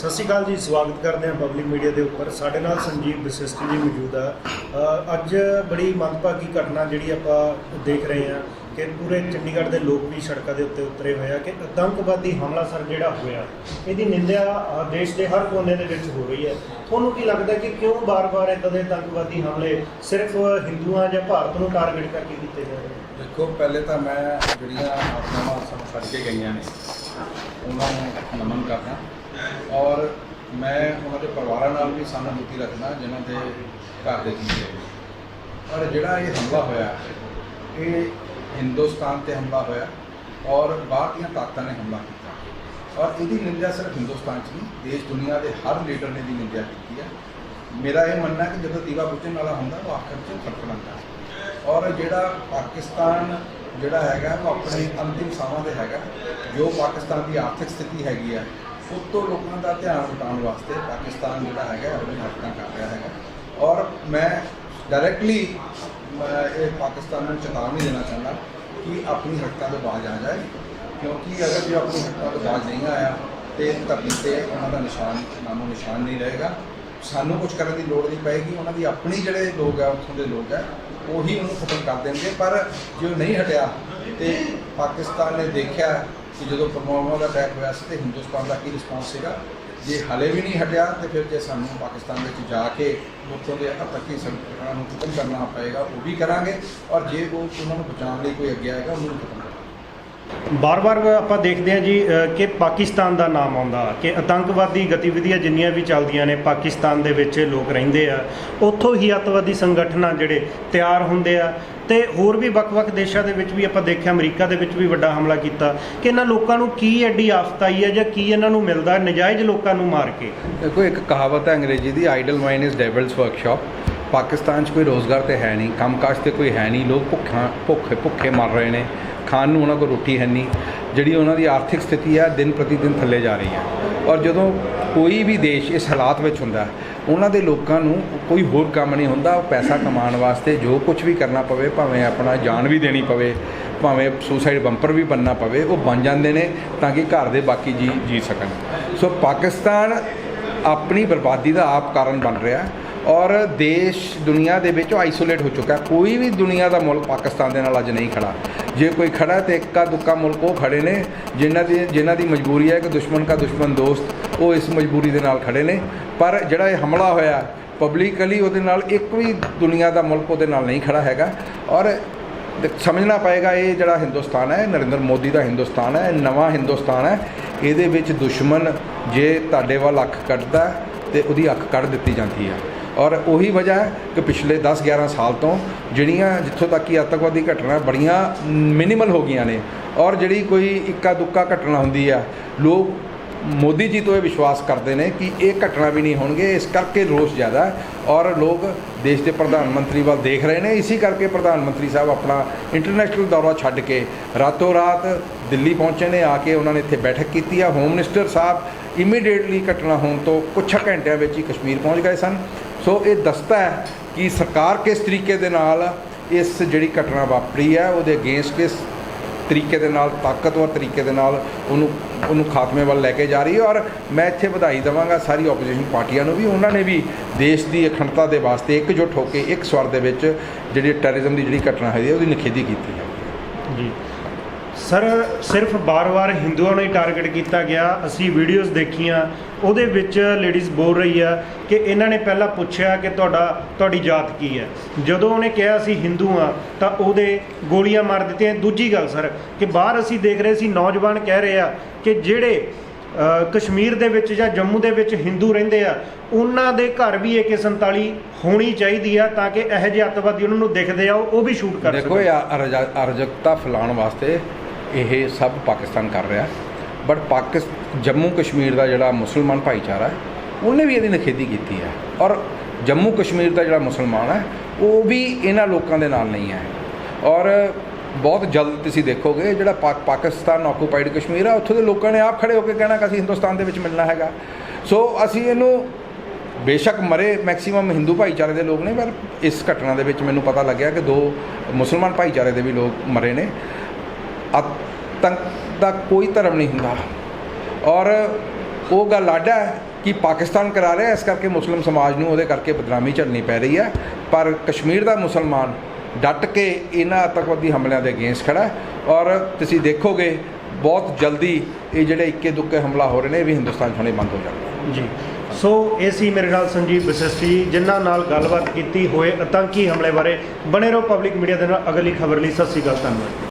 ਸਤਿ ਸ਼੍ਰੀ ਅਕਾਲ ਜੀ, ਸਵਾਗਤ ਕਰਦੇ ਹਾਂ ਪਬਲਿਕ ਮੀਡੀਆ ਦੇ ਉੱਪਰ। ਸਾਡੇ ਨਾਲ ਸੰਜੀਵ ਬਸਿਸਟ ਜੀ ਮੌਜੂਦ ਆ। ਅੱਜ ਬੜੀ ਮੰਦਭਾਗੀ ਘਟਨਾ ਜਿਹੜੀ ਆਪਾਂ ਦੇਖ ਰਹੇ ਹਾਂ ਕਿ ਪੂਰੇ ਚੰਡੀਗੜ੍ਹ ਦੇ ਲੋਕ ਵੀ ਸੜਕਾਂ ਦੇ ਉੱਤੇ ਉਤਰੇ ਹੋਏ ਆ ਕਿ ਆਤੰਕਵਾਦੀ ਹਮਲਾ ਸਰ ਜਿਹੜਾ ਹੋਇਆ, ਇਹਦੀ ਨਿੰਦਿਆ ਦੇਸ਼ ਦੇ ਹਰ ਕੋਨੇ ਦੇ ਵਿੱਚ ਹੋ ਰਹੀ ਹੈ। ਤੁਹਾਨੂੰ ਕੀ ਲੱਗਦਾ ਕਿ ਕਿਉਂ ਬਾਰ-ਬਾਰ ਇਦਾਂ ਦੇ ਆਤੰਕਵਾਦੀ ਹਮਲੇ ਸਿਰਫ ਹਿੰਦੂਆਂ ਜਾਂ ਭਾਰਤ ਨੂੰ ਟਾਰਗੇਟ ਕਰਕੇ ਕੀਤੇ ਜਾ ਰਹੇ ਨੇ? ਦੇਖੋ, ਪਹਿਲੇ ਤਾਂ ਮੈਂ ਜਿਹੜੀਆਂ ਆਪਣੀਆਂ ਸਾਨੂੰ ਛੱਡ ਕੇ ਗਈਆਂ ਨੇ, ਉਹਨਾਂ ਨੂੰ ਨਮਨ ਕਰਦਾ। ਔਰ ਮੈਂ ਉਹਨਾਂ ਦੇ ਪਰਿਵਾਰਾਂ ਨਾਲ ਵੀ ਸਹਾਨੁਭੂਤੀ ਰੱਖਦਾ, ਜਿਨ੍ਹਾਂ ਦੇ ਘਰ ਦੇ ਜੀ ਗਏ ਔਰ ਜਿਹੜਾ ਇਹ ਹਮਲਾ ਹੋਇਆ, ਇਹ ਹਿੰਦੁਸਤਾਨ ਤੇ ਹਮਲਾ ਹੋਇਆ ਔਰ ਬਾਹਰ ਦੀਆਂ ਤਾਕਤਾਂ ਨੇ ਹਮਲਾ ਕੀਤਾ। ਔਰ ਇਹਦੀ ਨਿੰਦਿਆ ਸਿਰਫ ਹਿੰਦੁਸਤਾਨ 'ਚ ਨਹੀਂ, ਦੇਸ਼ ਦੁਨੀਆ ਦੇ ਹਰ ਲੀਡਰ ਨੇ ਦੀ ਨਿੰਦਿਆ ਕੀਤੀ ਹੈ। ਮੇਰਾ ਇਹ ਮੰਨਣਾ ਕਿ ਜਦੋਂ ਦੀਵਾ ਬੁਝਣ ਵਾਲਾ ਹੁੰਦਾ, ਉਹ ਆਖਰ 'ਚ ਫਟਕਣਾਂਦਾ ਔਰ ਜਿਹੜਾ ਪਾਕਿਸਤਾਨ ਜਿਹੜਾ ਹੈਗਾ, ਉਹ ਆਪਣੇ ਅੰਤਿਮ ਸਾਹਾਂ ਤੇ ਹੈਗਾ, ਜੋ ਪਾਕਿਸਤਾਨ ਦੀ ਆਰਥਿਕ ਸਥਿਤੀ ਹੈਗੀ ਹੈ ਉਸ ਤੋਂ ਲੋਕਾਂ ਦਾ ਧਿਆਨ ਹਟਾਉਣ ਵਾਸਤੇ ਪਾਕਿਸਤਾਨ ਜਿਹੜਾ ਹੈਗਾ ਆਪਣੀ ਹਰਕਤਾਂ ਕਰ ਰਿਹਾ ਹੈਗਾ। ਔਰ ਮੈਂ ਡਾਇਰੈਕਟਲੀ ਇਹ ਪਾਕਿਸਤਾਨ ਨੂੰ ਚੇਤਾਵਨੀ ਦੇਣਾ ਚਾਹੁੰਦਾ ਕਿ ਆਪਣੀ ਹਰਕਤਾਂ ਤੋਂ ਬਾਜ਼ ਆ ਜਾਏ, ਕਿਉਂਕਿ ਅਗਰ ਜੇ ਆਪਣੀ ਹਰਕਤਾਂ ਤੋਂ ਬਾਜ਼ ਨਹੀਂ ਆਇਆ ਤੇ ਧਰਤੀ ਤੇ ਉਹਨਾਂ ਦਾ ਨਿਸ਼ਾਨ, ਨਾਮੋ ਨਿਸ਼ਾਨ ਨਹੀਂ ਰਹੇਗਾ। ਸਾਨੂੰ ਕੁਝ ਕਰਨ ਦੀ ਲੋੜ ਨਹੀਂ ਪਏਗੀ, ਉਹਨਾਂ ਦੀ ਆਪਣੀ ਜਿਹੜੇ ਲੋਕ ਆ, ਉੱਥੋਂ ਦੇ ਲੋਕ ਆ, ਉਹੀ ਉਹਨੂੰ ਖਤਮ ਕਰ ਦੇਣਗੇ। ਪਰ ਜੇ ਉਹ ਨਹੀਂ ਹਟਿਆ ਤੇ ਪਾਕਿਸਤਾਨ ਨੇ ਦੇਖਿਆ ਕਿ ਜਦੋਂ ਪੁਲਵਾਮਾ ਦਾ ਅਟੈਕ ਹੋਇਆ ਸੀ ਤੇ ਹਿੰਦੁਸਤਾਨ ਦਾ ਕੀ ਰਿਸਪਾਂਸ ਸੀਗਾ? ਜੇ ਹਲੇ ਵੀ ਨਹੀਂ ਹਟਿਆ, ਤੇ ਫਿਰ ਜੇ ਸਾਨੂੰ ਪਾਕਿਸਤਾਨ ਵਿੱਚ ਜਾ ਕੇ ਉੱਥੋਂ ਦੇ ਅਤਕੀ ਸੰਗਠਨਾਂ ਨੂੰ ਖਤਮ ਕਰਨਾ ਪਏਗਾ, ਉਹ ਵੀ ਕਰਾਂਗੇ। ਔਰ ਜੇ ਉਹ ਉਹਨਾਂ ਨੂੰ ਬਚਾਉਣ ਲਈ ਕੋਈ ਅੱਗੇ ਆਏਗਾ, ਉਹਨੂੰ ਵੀ ਖਤਮ ਬਾਰ-ਬਾਰ ਆਪਾਂ ਦੇਖਦੇ ਹਾਂ ਜੀ ਕਿ ਪਾਕਿਸਤਾਨ ਦਾ ਨਾਮ ਆਉਂਦਾ, ਕਿ ਆਤੰਕਵਾਦੀ ਗਤੀਵਿਧੀਆਂ ਜਿੰਨੀਆਂ ਵੀ ਚੱਲਦੀਆਂ ਨੇ, ਪਾਕਿਸਤਾਨ ਦੇ ਵਿੱਚ ਲੋਕ ਰਹਿੰਦੇ ਆ, ਉੱਥੋਂ ਹੀ ਅੱਤਵਾਦੀ ਸੰਗਠਨ ਜਿਹੜੇ ਤਿਆਰ ਹੁੰਦੇ ਆ, ਤੇ ਹੋਰ ਵੀ ਵੱਖ-ਵੱਖ ਦੇਸ਼ਾਂ ਦੇ ਵਿੱਚ ਵੀ ਆਪਾਂ ਦੇਖਿਆ, ਅਮਰੀਕਾ ਦੇ ਵਿੱਚ ਵੀ ਵੱਡਾ ਹਮਲਾ ਕੀਤਾ, ਕਿ ਇਹਨਾਂ ਲੋਕਾਂ ਨੂੰ ਕੀ ਐਡੀ ਆਫਤ ਆਈ ਹੈ ਜਾਂ ਕੀ ਇਹਨਾਂ ਨੂੰ ਮਿਲਦਾ, ਨਜਾਇਜ਼ ਲੋਕਾਂ ਨੂੰ ਮਾਰ ਕੇ? ਦੇਖੋ, ਇੱਕ ਕਹਾਵਤ ਹੈ ਅੰਗਰੇਜ਼ੀ ਦੀ idle mind is devil's workshop Pakistan 'ਚ ਕੋਈ ਰੋਜ਼ਗਾਰ ਤੇ ਹੈ ਨਹੀਂ, ਕੰਮਕਾਜ ਤੇ ਕੋਈ ਹੈ ਨਹੀਂ, ਲੋਕ ਭੁੱਖਾਂ, ਭੁੱਖੇ ਭੁੱਖੇ ਮਰ ਰਹੇ ਨੇ। ਖਾਣ ਨੂੰ ਉਹਨਾਂ ਕੋਲ ਰੋਟੀ ਹੈ ਨਹੀਂ, ਜਿਹੜੀ ਉਹਨਾਂ ਦੀ ਆਰਥਿਕ ਸਥਿਤੀ ਹੈ, ਦਿਨ ਪ੍ਰਤੀ ਦਿਨ ਥੱਲੇ ਜਾ ਰਹੀ ਹੈ। ਔਰ ਜਦੋਂ ਕੋਈ ਵੀ ਦੇਸ਼ ਇਸ ਹਾਲਾਤ ਵਿੱਚ ਹੁੰਦਾ, ਉਹਨਾਂ ਦੇ ਲੋਕਾਂ ਨੂੰ ਕੋਈ ਹੋਰ ਕੰਮ ਨਹੀਂ ਹੁੰਦਾ, ਉਹ ਪੈਸਾ ਕਮਾਉਣ ਵਾਸਤੇ ਜੋ ਕੁਝ ਵੀ ਕਰਨਾ ਪਵੇ, ਭਾਵੇਂ ਆਪਣਾ ਜਾਨ ਵੀ ਦੇਣੀ ਪਵੇ, ਭਾਵੇਂ ਸੁਸਾਈਡ ਬੰਪਰ ਵੀ ਬਣਨਾ ਪਵੇ, ਉਹ ਬਣ ਜਾਂਦੇ ਨੇ ਤਾਂ ਕਿ ਘਰ ਦੇ ਬਾਕੀ ਜੀ ਜੀ ਸਕਣ। ਸੋ ਪਾਕਿਸਤਾਨ ਆਪਣੀ ਬਰਬਾਦੀ ਦਾ ਆਪ ਕਾਰਨ ਬਣ ਰਿਹਾ ਔਰ ਦੇਸ਼ ਦੁਨੀਆ ਦੇ ਵਿੱਚ ਆਈਸੋਲੇਟ ਹੋ ਚੁੱਕਾ ਕੋਈ ਵੀ ਦੁਨੀਆ ਦਾ ਮੁਲਕ ਪਾਕਿਸਤਾਨ ਦੇ ਨਾਲ ਅੱਜ ਨਹੀਂ ਖੜਾ। ਜੇ ਕੋਈ ਖੜਾ ਹੈ ਤੇ ਇੱਕਾ ਦੁੱਕਾ ਮੁਲਕ ਉਹ ਖੜੇ ਨੇ ਜਿਨ੍ਹਾਂ ਦੀ ਜਿਨ੍ਹਾਂ ਦੀ ਮਜਬੂਰੀ ਹੈ ਕਿ ਦੁਸ਼ਮਣ ਦਾ ਦੁਸ਼ਮਣ ਦੋਸਤ ਉਹ ਇਸ ਮਜਬੂਰੀ ਦੇ ਨਾਲ ਖੜੇ ਨੇ। ਪਰ ਜਿਹੜਾ ਇਹ ਹਮਲਾ ਹੋਇਆ ਪਬਲਿਕਲੀ ਉਹਦੇ ਨਾਲ ਇੱਕ ਵੀ ਦੁਨੀਆ ਦਾ ਮੁਲਕ ਉਹਦੇ ਨਾਲ ਨਹੀਂ ਖੜਾ ਹੈਗਾ। ਔਰ ਸਮਝਣਾ ਪਏਗਾ ਇਹ ਜਿਹੜਾ ਹਿੰਦੁਸਤਾਨ ਹੈ ਨਰਿੰਦਰ ਮੋਦੀ ਦਾ ਹਿੰਦੁਸਤਾਨ ਹੈ ਨਵਾਂ ਹਿੰਦੁਸਤਾਨ ਹੈ। ਇਹਦੇ ਵਿੱਚ ਦੁਸ਼ਮਣ ਜੇ ਤੁਹਾਡੇ ਵੱਲ ਅੱਖ ਕੱਢਦਾ ਹੈ, ਤੇ ਉਹਦੀ ਅੱਖ ਕੱਢ ਦਿੱਤੀ ਜਾਂਦੀ ਹੈ। ਔਰ ਉਹੀ ਵਜ੍ਹਾ ਹੈ ਕਿ ਪਿਛਲੇ 10-11 ਸਾਲ ਤੋਂ ਜਿਹੜੀਆਂ ਜਿੱਥੋਂ ਤੱਕ ਕਿ ਆਤੰਕਵਾਦੀ ਘਟਨਾ ਬੜੀਆਂ ਮਿਨੀਮਲ ਹੋ ਗਈਆਂ ਨੇ ਔਰ ਜਿਹੜੀ ਕੋਈ ਇੱਕਾ ਦੁੱਕਾ ਘਟਨਾ ਹੁੰਦੀ ਆ, ਲੋਕ ਮੋਦੀ ਜੀ ਤੋਂ ਇਹ ਵਿਸ਼ਵਾਸ ਕਰਦੇ ਨੇ ਕਿ ਇਹ ਘਟਨਾ ਵੀ ਨਹੀਂ ਹੋਣਗੇ, ਇਸ ਕਰਕੇ ਰੋਸ ਜ਼ਿਆਦਾ ਔਰ ਲੋਕ ਦੇਸ਼ ਦੇ ਪ੍ਰਧਾਨ ਮੰਤਰੀ ਵੱਲ ਦੇਖ ਰਹੇ ਨੇ, ਇਸੇ ਕਰਕੇ ਪ੍ਰਧਾਨ ਮੰਤਰੀ ਸਾਹਿਬ ਆਪਣਾ ਇੰਟਰਨੈਸ਼ਨਲ ਦੌਰਾ ਛੱਡ ਕੇ ਰਾਤੋਂ ਰਾਤ ਦਿੱਲੀ ਪਹੁੰਚੇ ਨੇ, ਆ ਕੇ ਉਹਨਾਂ ਨੇ ਇੱਥੇ ਬੈਠਕ ਕੀਤੀ ਆ ਹੋਮ ਮਿਨਿਸਟਰ ਸਾਹਿਬ ਇਮੀਡੀਏਟਲੀ ਘਟਨਾ ਹੋਣ ਤੋਂ ਕੁਝ ਘੰਟਿਆਂ ਵਿੱਚ ਹੀ ਕਸ਼ਮੀਰ ਪਹੁੰਚ ਗਏ ਸਨ। ਸੋ ਇਹ ਦੱਸਦਾ ਹੈ ਕਿ ਸਰਕਾਰ ਕਿਸ ਤਰੀਕੇ ਦੇ ਨਾਲ ਇਸ ਜਿਹੜੀ ਘਟਨਾ ਵਾਪਰੀ ਹੈ, ਉਹਦੇ ਅਗੇਂਸਟ ਕਿਸ ਤਰੀਕੇ ਦੇ ਨਾਲ, ਤਾਕਤਵਰ ਤਰੀਕੇ ਦੇ ਨਾਲ ਉਹਨੂੰ ਉਹਨੂੰ ਖਾਤਮੇ ਵੱਲ ਲੈ ਕੇ ਜਾ ਰਹੀ ਹੈ ਔਰ ਮੈਂ ਇੱਥੇ ਵਧਾਈ ਦੇਵਾਂਗਾ ਸਾਰੀ ਆਪੋਜੀਸ਼ਨ ਪਾਰਟੀਆਂ ਨੂੰ ਵੀ, ਉਹਨਾਂ ਨੇ ਵੀ ਦੇਸ਼ ਦੀ ਅਖੰਡਤਾ ਦੇ ਵਾਸਤੇ ਇਕਜੁੱਟ ਹੋ ਕੇ ਇੱਕ ਸਵਰ ਦੇ ਵਿੱਚ ਜਿਹੜੀ ਟੈਰਰਿਜ਼ਮ ਦੀ ਜਿਹੜੀ ਘਟਨਾ ਹੈਗੀ ਹੈ, ਉਹਦੀ ਨਿਖੇਧੀ ਕੀਤੀ ਹੈ। ਜੀ। ਸਰ ਸਿਰਫ ਬਾਰ-ਬਾਰ ਹਿੰਦੂਆਂ ਨੂੰ ਹੀ ਟਾਰਗੇਟ ਕੀਤਾ ਗਿਆ। ਅਸੀਂ ਵੀਡੀਓਜ਼ ਦੇਖੀਆਂ। ਉਹਦੇ ਵਿੱਚ ਲੇਡੀਜ਼ ਬੋਲ ਰਹੀ ਆ ਕਿ ਇਹਨਾਂ ਨੇ ਪਹਿਲਾਂ ਪੁੱਛਿਆ ਕਿ ਤੁਹਾਡਾ ਤੁਹਾਡੀ ਜਾਤ ਕੀ ਹੈ। ਜਦੋਂ ਉਹਨੇ ਕਿਹਾ ਅਸੀਂ ਹਿੰਦੂ ਆ ਤਾਂ ਉਹਦੇ ਗੋਲੀਆਂ ਮਾਰ ਦਿੱਤੀਆਂ। ਦੂਜੀ ਗੱਲ ਸਰ ਕਿ ਬਾਹਰ ਅਸੀਂ ਦੇਖ ਰਹੇ ਸੀ ਨੌਜਵਾਨ ਕਹਿ ਰਹੇ ਆ ਕਿ ਜਿਹੜੇ ਕਸ਼ਮੀਰ ਦੇ ਵਿੱਚ ਜਾਂ ਜੰਮੂ ਦੇ ਵਿੱਚ ਹਿੰਦੂ ਰਹਿੰਦੇ ਆ ਉਹਨਾਂ ਦੇ ਘਰ ਵੀ AK47 ਹੋਣੀ ਚਾਹੀਦੀ ਆ ਤਾਂ ਕਿ ਇਹੋ ਜਿਹੇ ਅੱਤਵਾਦੀ ਉਹਨਾਂ ਨੂੰ ਦਿਖਦੇ ਆ ਉਹ ਵੀ ਸ਼ੂਟ ਕਰ ਦੇਖੋ ਸਕਣ। ਇਹ ਅਰਜਾ- ਅਰਾਜਕਤਾ ਫੈਲਾਉਣ ਵਾਸਤੇ ਇਹ ਸਭ ਪਾਕਿਸਤਾਨ ਕਰ ਰਿਹਾ। ਬਟ ਪਾਕਿਸ, ਜੰਮੂ ਕਸ਼ਮੀਰ ਦਾ ਜਿਹੜਾ ਮੁਸਲਮਾਨ ਭਾਈਚਾਰਾ ਹੈ, ਉਹਨੇ ਵੀ ਇਹਦੀ ਨਿਖੇਧੀ ਕੀਤੀ ਹੈ। ਔਰ ਜੰਮੂ ਕਸ਼ਮੀਰ ਦਾ ਜਿਹੜਾ ਮੁਸਲਮਾਨ ਹੈ, ਉਹ ਵੀ ਇਹਨਾਂ ਲੋਕਾਂ ਦੇ ਨਾਲ ਨਹੀਂ ਹੈ। ਔਰ ਬਹੁਤ ਜਲਦ ਤੁਸੀਂ ਦੇਖੋਗੇ, ਜਿਹੜਾ ਪਾਕ- ਪਾਕਿਸਤਾਨ ਆਕੂਪਾਈਡ ਕਸ਼ਮੀਰ ਆ ਉੱਥੋਂ ਦੇ ਲੋਕਾਂ ਨੇ ਆਪ ਖੜੇ ਹੋ ਕੇ ਕਹਿਣਾ ਕਿ ਅਸੀਂ ਹਿੰਦੁਸਤਾਨ ਦੇ ਵਿੱਚ ਮਿਲਣਾ ਹੈਗਾ। ਸੋ ਅਸੀਂ ਇਹਨੂੰ ਬੇਸ਼ੱਕ ਮਰੇ ਮੈਕਸਿਮਮ ਹਿੰਦੂ ਭਾਈਚਾਰੇ ਦੇ ਲੋਕ ਨੇ, ਪਰ ਇਸ ਘਟਨਾ ਦੇ ਵਿੱਚ ਮੈਨੂੰ ਪਤਾ ਲੱਗਿਆ ਕਿ ਦੋ ਮੁਸਲਮਾਨ ਭਾਈਚਾਰੇ ਦੇ ਵੀ ਲੋਕ ਮਰੇ ਨੇ। ਆਤੰਕ ਦਾ ਕੋਈ ਧਰਮ ਨਹੀਂ ਹੁੰਦਾ। ਔਰ ਉਹ ਗੱਲ ਆਡਾ ਹੈ ਕਿ ਪਾਕਿਸਤਾਨ ਕਰਾ ਰਿਹਾ ਇਸ ਕਰਕੇ ਮੁਸਲਿਮ ਸਮਾਜ ਨੂੰ ਉਹਦੇ ਕਰਕੇ ਬਦਨਾਮੀ ਝੱਲਣੀ ਪੈ ਰਹੀ ਹੈ। ਪਰ ਕਸ਼ਮੀਰ ਦਾ ਮੁਸਲਮਾਨ ਡਟ ਕੇ ਇਹਨਾਂ ਆਤੰਕਵਾਦੀ ਹਮਲਿਆਂ ਦੇ ਅਗੇਂਸਟ ਖੜਾ ਔਰ ਤੁਸੀਂ ਦੇਖੋਗੇ, ਬਹੁਤ ਜਲਦੀ ਇਹ ਜਿਹੜੇ ਇੱਕੇ ਦੁੱਕੇ ਹਮਲਾ ਹੋ ਰਹੇ ਨੇ, ਇਹ ਵੀ ਹਿੰਦੁਸਤਾਨ 'ਚ ਹੁਣੇ ਬੰਦ ਹੋ ਜਾਣਗੇ। ਜੀ। ਸੋ, ਇਹ ਸੀ ਮੇਰੇ ਨਾਲ ਸੰਜੀਵ ਬਸਸਤੀ ਜਿਨ੍ਹਾਂ ਨਾਲ ਗੱਲਬਾਤ ਕੀਤੀ ਹੋਏ ਆਤੰਕੀ ਹਮਲੇ ਬਾਰੇ। ਬਣੇ ਰਹੋ ਪਬਲਿਕ ਮੀਡੀਆ ਦੇ ਨਾਲ ਅਗਲੀ ਖਬਰ ਲਈ, ਸਤਿ ਸ਼੍ਰੀ ਅਕਾਲ, ਧੰਨਵਾਦ।